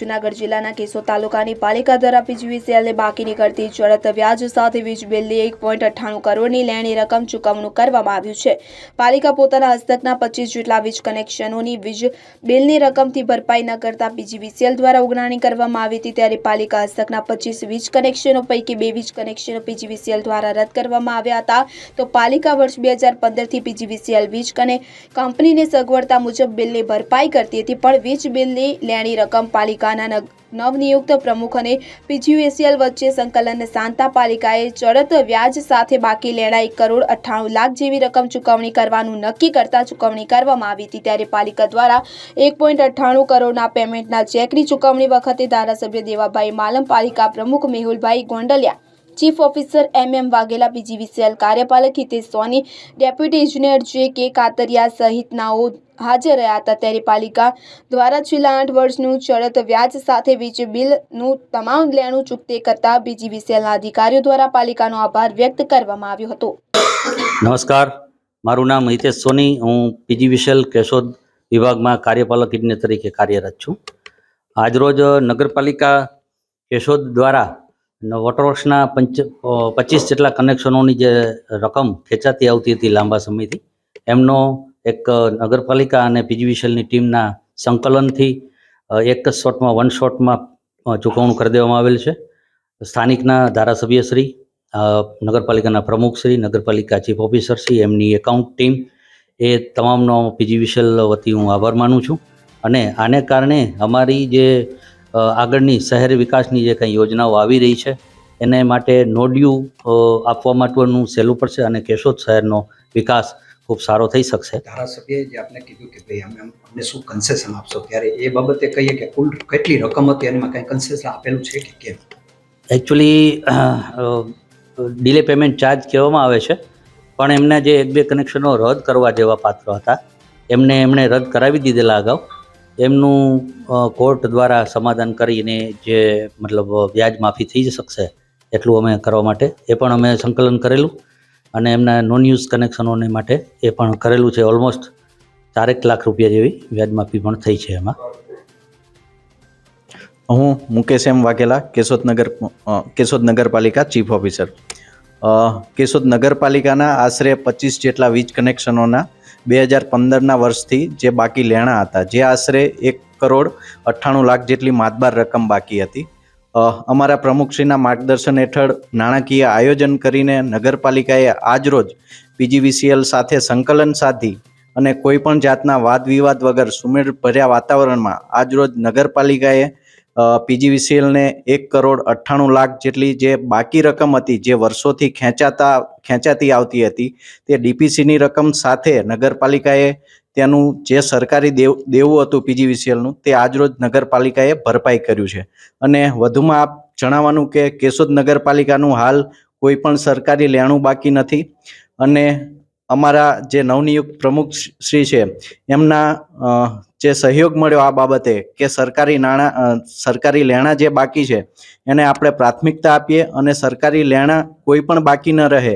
જુનાગઢ જિલ્લાના કેશોદ તાલુકાની પાલિકા દ્વારા પીજીવીસીએલને બાકી નીકળતી ચડત વ્યાજ સાથે વીજ બિલની એક પોઈન્ટ અઠ્ઠાણું કરોડની લેણી રકમ ચૂકવણું કરવામાં આવ્યું છે. પાલિકા પોતાના હસ્તકના પચીસ જેટલા વીજ કનેક્શનોની વીજ બિલની રકમથી ભરપાઈ ન કરતા પીજીવીસીએલ દ્વારા ઉઘરાણી કરવામાં આવી હતી ત્યારે પાલિકા હસ્તકના પચીસ વીજ કનેક્શનો પૈકી બે વીજ કનેક્શનો પીજીવીસીએલ દ્વારા રદ કરવામાં આવ્યા હતા. તો પાલિકા વર્ષ બે હજાર પંદરથી પીજીવીસીએલ વીજ કને કંપનીને સગવડતા મુજબ બિલની ભરપાઈ કરતી હતી, પણ વીજ બિલની લેણી રકમ પાલિકાના નવનિયુક્ત પ્રમુખ અને પીજીયુએસીએલ વચ્ચે સંકલન સાંતા પાલિકાએ ચડત વ્યાજ સાથે બાકી લેણા એક કરોડ અઠ્ઠાણું લાખ જેવી રકમ ચૂકવણી કરવાનું નક્કી કરતા ચૂકવણી કરવામાં આવી હતી. ત્યારે પાલિકા દ્વારા એક પોઈન્ટ અઠ્ઠાણું કરોડના પેમેન્ટના ચેકની ચૂકવણી વખતે ધારાસભ્ય દેવાભાઈ માલમ, પાલિકા પ્રમુખ Mehulbhai Gondaliya chief officer M M Vaghela PGVCL કાર્યપાલક હિતેશ સોની, ડેપ્યુટી ઇજનેર જે કે કાતરિયા સહિતનાઓ હાજર રહ્યા હતા. ત્યારે પાલિકા દ્વારા છેલ્લા આઠ વર્ષનું ચડત વ્યાજ સાથે વીજ બિલનું તમામ લેણું ચૂકતે કરતા બીજીવીસીએલના અધિકારીઓ દ્વારા પાલિકાનો આભાર વ્યક્ત કરવામાં આવ્યો હતો. નમસ્કાર. મારું નામ હિતેશ સોની. હું પીજીવીસીએલ કેશોદ વિભાગમાં કાર્યપાલક ઇજનેર તરીકે કાર્યરત છું. આજરોજ નગરપાલિકા કેશોદ દ્વારા વોટરવર્ક્સના પંચ પચીસ જેટલા કનેક્શનોની જે રકમ ખેંચાતી આવતી હતી લાંબા સમયથી, એમનો એક નગરપાલિકા અને પીજી વિશેલની ટીમના સંકલનથી એક જ શોટમાં, વન શોટમાં ચૂકવણું કરી દેવામાં આવેલ છે. સ્થાનિકના ધારાસભ્યશ્રી નગરપાલિકાના પ્રમુખશ્રી નગરપાલિકા ચીફ ઓફિસરશ્રી એમની એકાઉન્ટ ટીમ, એ તમામનો પીજી વિશેલ વતી હું આભાર માનું છું. અને આને કારણે અમારી જે આગળની શહેર વિકાસની જે કંઈ યોજનાઓ આવી રહી છે એને માટે નોડ્યુ આપવા માટેનું સહેલું પડશે અને કેશોદ શહેરનો વિકાસ ખૂબ સારો થઈ શકશે. ધારાસભ્યએ જે આપને કીધું કે ભાઈ અમે અમને શું કન્સેશન આપશો ત્યારે એ બાબતે કહીએ કે કુલ કેટલી રકમ હતી એમાં કંઈ કન્સેશન આપેલું છે કે કેમ? એકચ્યુઅલી ડીલે પેમેન્ટ ચાર્જ કહેવામાં આવે છે પણ એમના જે એક બે કનેક્શનો રદ કરવા જેવા પાત્ર હતા એમને એમણે રદ કરાવી દીધેલા અગાઉ. એમનું કોર્ટ દ્વારા સમાધાન કરીને જે મતલબ વ્યાજ માફી થઈ શકશે એટલું અમે કરવા માટે એ પણ અમે સંકલન કરેલું અને એમના નોન યુઝ કનેક્શનોને માટે એ પણ કરેલું છે ઓલમોસ્ટ ચારેક લાખ રૂપિયા જેવી વ્યાજ માફી પણ થઈ છે એમાં. હું મુકેશ એમ વાઘેલા, કેશોદ નગર કેશોદ નગરપાલિકા ચીફ ઓફિસર. કેશોદ નગરપાલિકાના આશરે પચીસ જેટલા વીજ કનેક્શનોના બે હજાર પંદરના વર્ષથી જે બાકી લેણા હતા, જે આશરે એક કરોડ અઠ્ઠાણું લાખ જેટલી માતબાર રકમ બાકી હતી. અમારા પ્રમુખશ્રીના માર્ગદર્શન હેઠળ નાણાકીય આયોજન કરીને નગરપાલિકાએ આજરોજ પીજીવીસીએલ સાથે સંકલન સાધી અને કોઈપણ જાતના વાદ વિવાદ વગર સુમેળ ભર્યા વાતાવરણમાં આજરોજ નગરપાલિકાએ પીજીવીસીએલને એક કરોડ અઠ્ઠાણું લાખ જેટલી જે બાકી રકમ હતી, જે વર્ષોથી ખેંચાતા, ખેંચાતી આવતી હતી, તે ડીપીસીની રકમ સાથે નગરપાલિકાએ તેનું જે સરકારી દેવ, દેવું હતું પીજીવીસીએલનું તે આજરોજ નગરપાલિકાએ ભરપાઈ કર્યું છે. અને વધુમાં આપ જણાવવાનું કે કેશોદ નગરપાલિકાનું હાલ કોઈ પણ સરકારી લેણું બાકી નથી. અને અમારા જે નવનિયુક્ત પ્રમુખ શ્રી છે, એમના જે સહયોગ મળ્યો આ બાબતે કે સરકારી નાણાં સરકારી લેણા જે બાકી છે, એને આપણે પ્રાથમિકતા આપીએ અને સરકારી લેણા કોઈ પણ બાકી ન રહે,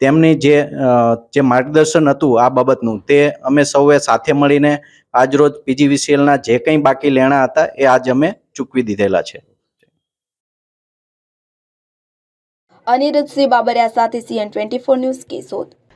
તેમની જે જે માર્ગદર્શન હતું આ બાબતનું, તે અમે સૌએ સાથે મળીને આજરોજ પીજીવીસીએલના જે કંઈ બાકી લેણા હતા, એ આજ અમે ચૂકવી દીધેલા છે. અનિરુદ્ધસિંહ બાબરિયા સાથે CN twenty four news Keshod.